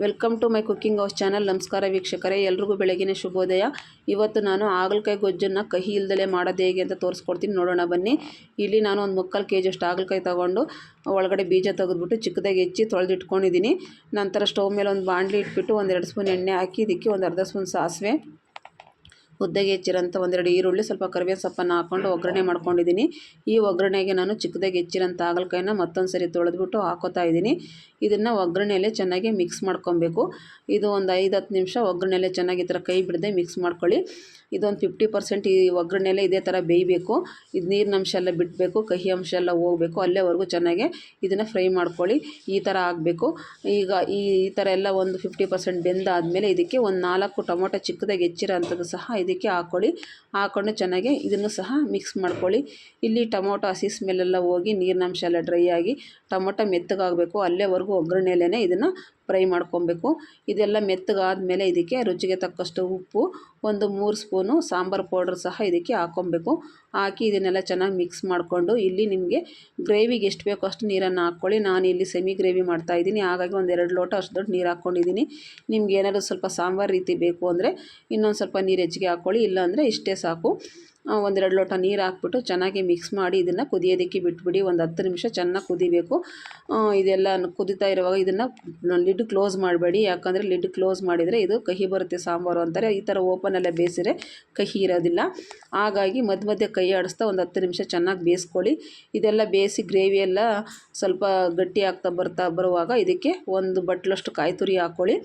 Welcome to my cooking house channel. ನಮಸ್ಕಾರ ವೀಕ್ಷಕರೇ, ಎಲ್ರಿಗೂ ಬೆಳಗಿನ ಶುಭೋದಯ. ಇವತ್ತು ನಾನು ಹಾಗಲಕಾಯಿ ಗೊಜ್ಜನ್ನು ಕಹಿ ಇಲ್ದಲೇ ಮಾಡೋದು ಹೇಗೆ ಅಂತ ತೋರಿಸ್ಕೊಡ್ತೀನಿ. ನೋಡೋಣ ಬನ್ನಿ. ಇಲ್ಲಿ ನಾನು ಒಂದು ಮುಕ್ಕಾಲು ಕೆ ಜಿಯಷ್ಟು ಹಾಗಲಕಾಯಿ ತೊಗೊಂಡು ಒಳಗಡೆ ಬೀಜ ತೆಗೆದ್ಬಿಟ್ಟು ಚಿಕ್ಕದಾಗಿ ಹೆಚ್ಚಿ ತೊಳೆದಿಟ್ಕೊಂಡಿದ್ದೀನಿ. ನಂತರ ಸ್ಟವ್ ಮೇಲೆ ಒಂದು ಬಾಂಡ್ಲಿ ಇಟ್ಬಿಟ್ಟು ಒಂದೆರಡು ಸ್ಪೂನ್ ಎಣ್ಣೆ ಹಾಕಿ, ಇದಕ್ಕೆ ಒಂದು ಅರ್ಧ ಸ್ಪೂನ್ ಸಾಸಿವೆ. ಉದ್ದಗೆ ಹೆಚ್ಚಿರೋಂಥ ಒಂದೆರಡು ಈರುಳ್ಳಿ, ಸ್ವಲ್ಪ ಕರಿಬೇವು ಸೊಪ್ಪನ್ನು ಹಾಕ್ಕೊಂಡು ಒಗ್ಗರಣೆ ಮಾಡ್ಕೊಂಡಿದ್ದೀನಿ. ಈ ಒಗ್ಗರಣೆಗೆ ನಾನು ಚಿಕ್ಕದಾಗಿ ಹೆಚ್ಚಿರೋಂಥ ಹಾಗಲಕಾಯಿನ ಮತ್ತೊಂದು ಸರಿ ತೊಳೆದ್ಬಿಟ್ಟು ಹಾಕೋತಾ ಇದ್ದೀನಿ. ಇದನ್ನು ಒಗ್ಗರಣೆಯಲ್ಲೇ ಚೆನ್ನಾಗಿ ಮಿಕ್ಸ್ ಮಾಡ್ಕೊಬೇಕು. ಇದು ಒಂದು ಐದು ಹತ್ತು ನಿಮಿಷ ಒಗ್ಗರಣೆಯಲ್ಲೇ ಚೆನ್ನಾಗಿ ಈ ಥರ ಕೈ ಬಿಡದೆ ಮಿಕ್ಸ್ ಮಾಡ್ಕೊಳ್ಳಿ. ಇದೊಂದು ಫಿಫ್ಟಿ ಪರ್ಸೆಂಟ್ ಈ ಒಗ್ಗರಣೆಯಲ್ಲೇ ಇದೇ ಥರ ಬೇಯಬೇಕು. ಇದು ನೀರಿನ ಅಂಶ ಎಲ್ಲ ಬಿಡಬೇಕು, ಕಹಿ ಅಂಶ ಎಲ್ಲ ಹೋಗಬೇಕು. ಅಲ್ಲೇವರೆಗೂ ಚೆನ್ನಾಗೆ ಇದನ್ನು ಫ್ರೈ ಮಾಡ್ಕೊಳ್ಳಿ. ಈ ಥರ ಆಗಬೇಕು. ಈಗ ಈ ಥರ ಎಲ್ಲ ಒಂದು ಫಿಫ್ಟಿ ಪರ್ಸೆಂಟ್ ಬೆಂದಾದಮೇಲೆ ಇದಕ್ಕೆ ಒಂದು ನಾಲ್ಕು ಟೊಮೊಟೊ ಚಿಕ್ಕದಾಗಿ ಹೆಚ್ಚಿರೋ ಅಂಥದ್ದು ಸಹ ಇದಕ್ಕೆ ಹಾಕ್ಕೊಳ್ಳಿ ಹಾಕ್ಕೊಂಡು ಚೆನ್ನಾಗಿ ಇದನ್ನು ಸಹ ಮಿಕ್ಸ್ ಮಾಡ್ಕೊಳ್ಳಿ. ಇಲ್ಲಿ ಟೊಮೊಟೊ ಹಸಿ ಸ್ಮೆಲ್ಲೆಲ್ಲ ಹೋಗಿ ನೀರಿನಂಶ ಎಲ್ಲ ಡ್ರೈ ಆಗಿ ಟೊಮೊಟೊ ಮೆತ್ತಗಾಗಬೇಕು. ಅಲ್ಲೇವರೆಗೂ ಒಗ್ಗರಣೆಯಲ್ಲೇ ಇದನ್ನು ಫ್ರೈ ಮಾಡ್ಕೊಬೇಕು. ಇದೆಲ್ಲ ಮೆತ್ತಗಾದಮೇಲೆ ಇದಕ್ಕೆ ರುಚಿಗೆ ತಕ್ಕಷ್ಟು ಉಪ್ಪು, ಒಂದು ಮೂರು ಸ್ಪೂನು ಸಾಂಬಾರು ಪೌಡ್ರ್ ಸಹ ಇದಕ್ಕೆ ಹಾಕ್ಕೊಬೇಕು ಹಾಕಿ ಇದನ್ನೆಲ್ಲ ಚೆನ್ನಾಗಿ ಮಿಕ್ಸ್ ಮಾಡಿಕೊಂಡು ಇಲ್ಲಿ ನಿಮಗೆ ಗ್ರೇವಿಗೆ ಎಷ್ಟು ಬೇಕೋ ಅಷ್ಟು ನೀರನ್ನು ಹಾಕ್ಕೊಳ್ಳಿ. ನಾನು ಇಲ್ಲಿ ಸೆಮಿ ಗ್ರೇವಿ ಮಾಡ್ತಾ ಇದ್ದೀನಿ. ಹಾಗಾಗಿ ಒಂದು ಎರಡು ಲೋಟ ಅಷ್ಟು ದೊಡ್ಡ ನೀರು ಹಾಕ್ಕೊಂಡಿದ್ದೀನಿ. ನಿಮ್ಗೆ ಏನಾದರೂ ಸ್ವಲ್ಪ ಸಾಂಬಾರು ರೀತಿ ಬೇಕು ಅಂದರೆ ಇನ್ನೊಂದು ಸ್ವಲ್ಪ ನೀರು ಹೆಚ್ಚಿಗೆ ಹಾಕ್ಕೊಳ್ಳಿ. ಇಲ್ಲಾಂದರೆ ಇಷ್ಟೇ ಸಾಕು. ಒಂದೆರಡು ಲೋಟ ನೀರು ಹಾಕ್ಬಿಟ್ಟು ಚೆನ್ನಾಗಿ ಮಿಕ್ಸ್ ಮಾಡಿ ಇದನ್ನು ಕುದಿಯೋದಕ್ಕೆ ಬಿಟ್ಬಿಡಿ. ಒಂದು ಹತ್ತು ನಿಮಿಷ ಚೆನ್ನಾಗಿ ಕುದಿಬೇಕು. ಇದೆಲ್ಲ ಕುದಿತಾ ಇರುವಾಗ ಇದನ್ನು ಲಿಡ್ ಕ್ಲೋಸ್ ಮಾಡಬೇಡಿ. ಯಾಕಂದರೆ ಲಿಡ್ ಕ್ಲೋಸ್ ಮಾಡಿದರೆ ಇದು ಕಹಿ ಬರುತ್ತೆ, ಸಾಂಬಾರು ಅಂತಾರೆ. ಈ ಥರ ಓಪನಲ್ಲೇ ಬೇಯಿಸಿದ್ರೆ ಕಹಿ ಇರೋದಿಲ್ಲ. ಹಾಗಾಗಿ ಮಧ್ಯ ಮಧ್ಯೆ ಕೈ ಆಡಿಸ್ತಾ ಒಂದು ಹತ್ತು ನಿಮಿಷ ಚೆನ್ನಾಗಿ ಬೇಯಿಸ್ಕೊಳ್ಳಿ. ಇದೆಲ್ಲ ಬೇಯಿಸಿ ಗ್ರೇವಿ ಎಲ್ಲ ಸ್ವಲ್ಪ ಗಟ್ಟಿ ಆಗ್ತಾ ಬರ್ತಾ ಬರುವಾಗ ಇದಕ್ಕೆ ಒಂದು ಬಟ್ಲಷ್ಟು ಕಾಯಿ ತುರಿ ಹಾಕ್ಕೊಳ್ಳಿ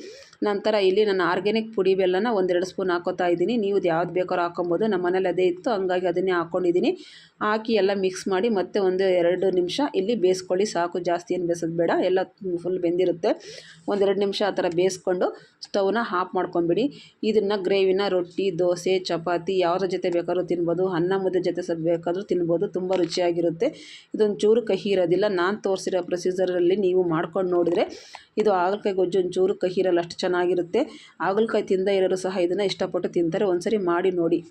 ನಂತರ ಇಲ್ಲಿ ನಾನು ಆರ್ಗ್ಯಾನಿಕ್ ಪುಡಿ ಬೆಲ್ಲನ ಒಂದೆರಡು ಸ್ಪೂನ್ ಹಾಕೋತಾ ಇದ್ದೀನಿ. ನೀವು ಯಾವ್ದು ಬೇಕಾದ್ರೂ ಹಾಕೊಬೋದು ನಮ್ಮ ಮನೇಲಿ ಅದೇ ಇತ್ತು ಹಂಗಾಗಿ ಅದನ್ನೇ ಹಾಕ್ಕೊಂಡಿದ್ದೀನಿ ಹಾಕಿ ಎಲ್ಲ ಮಿಕ್ಸ್ ಮಾಡಿ ಮತ್ತೆ ಒಂದು ಎರಡು ನಿಮಿಷ ಇಲ್ಲಿ ಬೇಯಿಸ್ಕೊಳ್ಳಿ. ಸಾಕು, ಜಾಸ್ತಿ ಏನು ಬೇಯಿಸೋದು ಬೇಡ. ಎಲ್ಲ ಫುಲ್ ಬೆಂದಿರುತ್ತೆ. ಒಂದೆರಡು ನಿಮಿಷ ಆ ಥರ ಬೇಯಿಸ್ಕೊಂಡು ಸ್ಟವ್ನ ಹಾಫ್ ಮಾಡ್ಕೊಂಬಿಡಿ. ಇದನ್ನು ಗ್ರೇವಿನ ರೊಟ್ಟಿ, ದೋಸೆ, ಚಪಾತಿ ಯಾವುದ್ರ ಜೊತೆ ಬೇಕಾದ್ರೂ ತಿನ್ಬೋದು. ಅನ್ನ ಮುದ್ದೆ ಜೊತೆ ಸಹ ಬೇಕಾದರೂ ತಿನ್ಬೋದು. ತುಂಬ ರುಚಿಯಾಗಿರುತ್ತೆ. ಇದೊಂದು ಚೂರು ಕಹಿ ಇರೋದಿಲ್ಲ. ನಾನು ತೋರಿಸಿರೋ ಪ್ರೊಸೀಜರಲ್ಲಿ ನೀವು ಮಾಡ್ಕೊಂಡು ನೋಡಿದ್ರೆ ಇದು ಹಾಗಲಕಾಯಿ ಗೊಜ್ಜು ಒಂಚೂರು ಕಹಿ ಇರಲ್ಲ. ಅಷ್ಟು ಚೆನ್ನಾಗಿರುತ್ತೆ. ಹಾಗಲಕಾಯಿ ತಿಂದ ಇರೋರು ಸಹ ಇದನ್ನು ಇಷ್ಟಪಟ್ಟು ತಿಂತಾರೆ. ಒಂದ್ಸರಿ ಮಾಡಿ ನೋಡಿ.